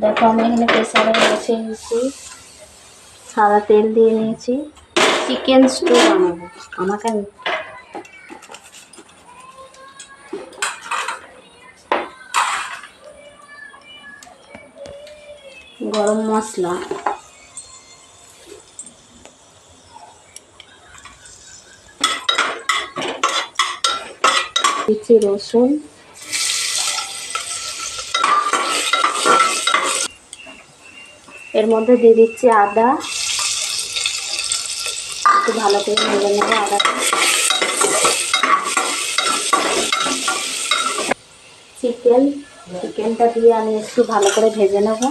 দেখো, আমি এখানে প্রেসারে বসিয়ে নিয়েছি। সাদা তেল দিয়ে নিয়েছি। চিকেন স্টু বানাবো। আমাকে গরম মশলা। দিচ্ছি রসুন। এর মধ্যে দিয়ে দিচ্ছি আদা। একটু ভালো করে ভেজে নেব আদাটা চিকেন, চিকেনটা দিয়ে আমি একটু ভালো করে ভেজে নেব।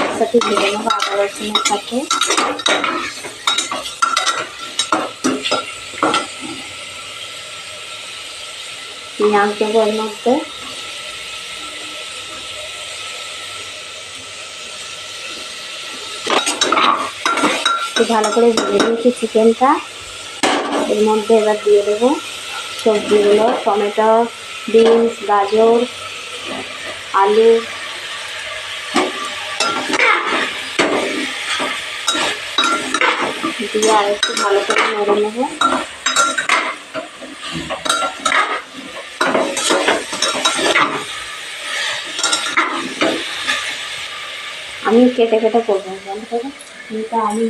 একসাথে ভেজে নেব আদা রসুনের সাথে। পেঁয়াজ দেবো এর মধ্যে ভালো করে ভেজে নিয়েছি চিকেনটা এর মধ্যে এবার দিয়ে দেবো সবজিগুলো টমেটো বিনস গাজর আলু দিয়ে আর একটু ভালো করে নেড়ে নেব আমি কেটে কেটে করব পারো এটা আমি